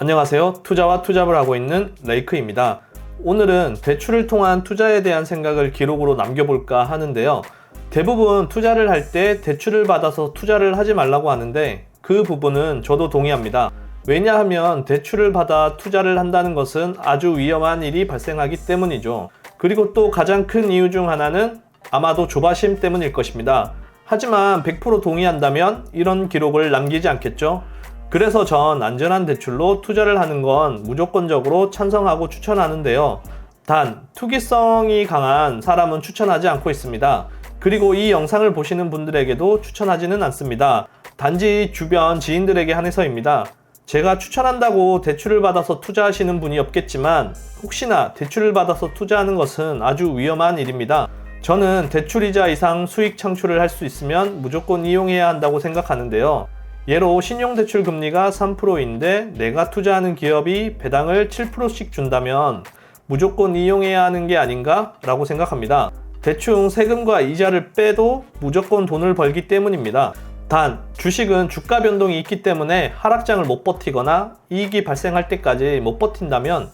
안녕하세요. 투자와 투잡을 하고 있는 레이크입니다. 오늘은 대출을 통한 투자에 대한 생각을 기록으로 남겨볼까 하는데요. 대부분 투자를 할 때 대출을 받아서 투자를 하지 말라고 하는데 그 부분은 저도 동의합니다. 왜냐하면 대출을 받아 투자를 한다는 것은 아주 위험한 일이 발생하기 때문이죠. 그리고 또 가장 큰 이유 중 하나는 아마도 조바심 때문일 것입니다. 하지만 100% 동의한다면 이런 기록을 남기지 않겠죠? 그래서 전 안전한 대출로 투자를 하는 건 무조건적으로 찬성하고 추천하는데요. 단, 투기성이 강한 사람은 추천하지 않고 있습니다. 그리고 이 영상을 보시는 분들에게도 추천하지는 않습니다. 단지 주변 지인들에게 한해서입니다. 제가 추천한다고 대출을 받아서 투자하시는 분이 없겠지만 혹시나 대출을 받아서 투자하는 것은 아주 위험한 일입니다. 저는 대출이자 이상 수익 창출을 할 수 있으면 무조건 이용해야 한다고 생각하는데요. 예로 신용대출 금리가 3%인데 내가 투자하는 기업이 배당을 7%씩 준다면 무조건 이용해야 하는 게 아닌가? 라고 생각합니다. 대충 세금과 이자를 빼도 무조건 돈을 벌기 때문입니다. 단, 주식은 주가 변동이 있기 때문에 하락장을 못 버티거나 이익이 발생할 때까지 못 버틴다면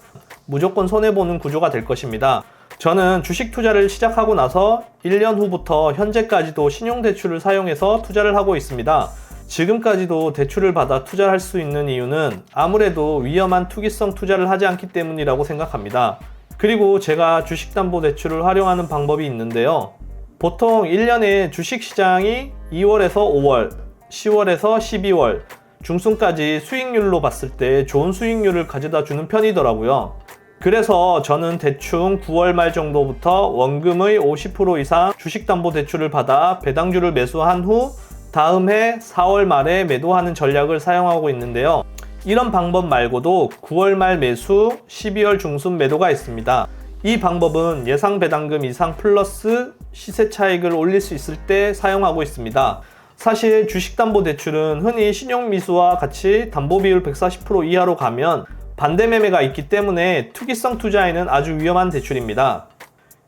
무조건 손해보는 구조가 될 것입니다. 저는 주식 투자를 시작하고 나서 1년 후부터 현재까지도 신용대출을 사용해서 투자를 하고 있습니다. 지금까지도 대출을 받아 투자를 할수 있는 이유는 아무래도 위험한 투기성 투자를 하지 않기 때문이라고 생각합니다. 그리고 제가 주식담보대출을 활용하는 방법이 있는데요. 보통 1년에 주식시장이 2월에서 5월, 10월에서 12월 중순까지 수익률로 봤을 때 좋은 수익률을 가져다 주는 편이더라고요. 그래서 저는 대충 9월 말 정도부터 원금의 50% 이상 주식담보대출을 받아 배당주를 매수한 후 다음 해 4월 말에 매도하는 전략을 사용하고 있는데요. 이런 방법 말고도 9월 말 매수, 12월 중순 매도가 있습니다. 이 방법은 예상 배당금 이상 플러스 시세 차익을 올릴 수 있을 때 사용하고 있습니다. 사실 주식담보대출은 흔히 신용미수와 같이 담보비율 140% 이하로 가면 반대 매매가 있기 때문에 투기성 투자에는 아주 위험한 대출입니다.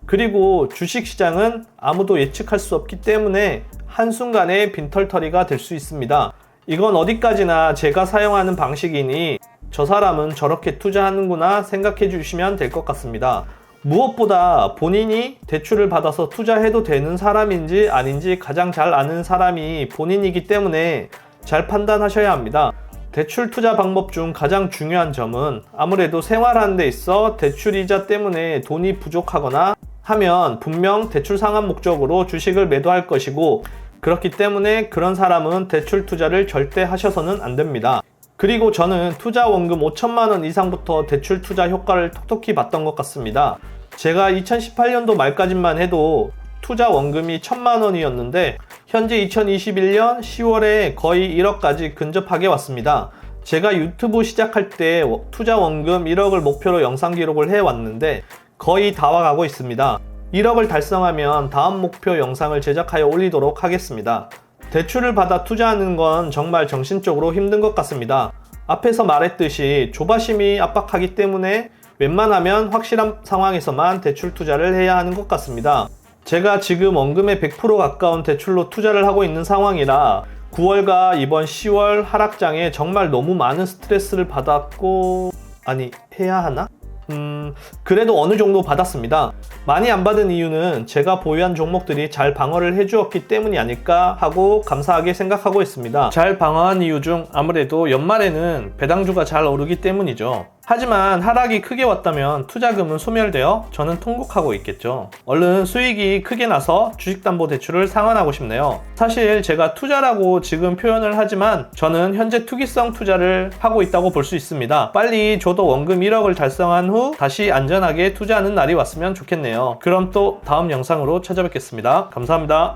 그리고 주식시장은 아무도 예측할 수 없기 때문에 한순간에 빈털터리가 될 수 있습니다. 이건 어디까지나 제가 사용하는 방식이니 저 사람은 저렇게 투자하는구나 생각해 주시면 될 것 같습니다. 무엇보다 본인이 대출을 받아서 투자해도 되는 사람인지 아닌지 가장 잘 아는 사람이 본인이기 때문에 잘 판단하셔야 합니다. 대출 투자 방법 중 가장 중요한 점은 아무래도 생활하는 데 있어 대출 이자 때문에 돈이 부족하거나 하면 분명 대출 상환 목적으로 주식을 매도할 것이고 그렇기 때문에 그런 사람은 대출 투자를 절대 하셔서는 안 됩니다. 그리고 저는 투자 원금 5천만 원 이상부터 대출 투자 효과를 톡톡히 봤던 것 같습니다. 제가 2018년도 말까지만 해도 투자 원금이 1천만 원이었는데 현재 2021년 10월에 거의 1억까지 근접하게 왔습니다. 제가 유튜브 시작할 때 투자 원금 1억을 목표로 영상 기록을 해 왔는데 거의 다 와가고 있습니다. 1억을 달성하면 다음 목표 영상을 제작하여 올리도록 하겠습니다. 대출을 받아 투자하는 건 정말 정신적으로 힘든 것 같습니다. 앞에서 말했듯이 조바심이 압박하기 때문에 웬만하면 확실한 상황에서만 대출 투자를 해야 하는 것 같습니다. 제가 지금 원금의 100% 가까운 대출로 투자를 하고 있는 상황이라 9월과 이번 10월 하락장에 정말 너무 많은 스트레스를 받았고 아니 해야 하나? 음, 그래도 어느 정도 받았습니다. 많이 안 받은 이유는 제가 보유한 종목들이 잘 방어를 해주었기 때문이 아닐까 하고 감사하게 생각하고 있습니다. 잘 방어한 이유 중 아무래도 연말에는 배당주가 잘 오르기 때문이죠. 하지만 하락이 크게 왔다면 투자금은 소멸되어 저는 통곡하고 있겠죠. 얼른 수익이 크게 나서 주식담보대출을 상환하고 싶네요. 사실 제가 투자라고 지금 표현을 하지만 저는 현재 투기성 투자를 하고 있다고 볼 수 있습니다. 빨리 저도 원금 1억을 달성한 후 다시 안전하게 투자하는 날이 왔으면 좋겠네요. 그럼 또 다음 영상으로 찾아뵙겠습니다. 감사합니다.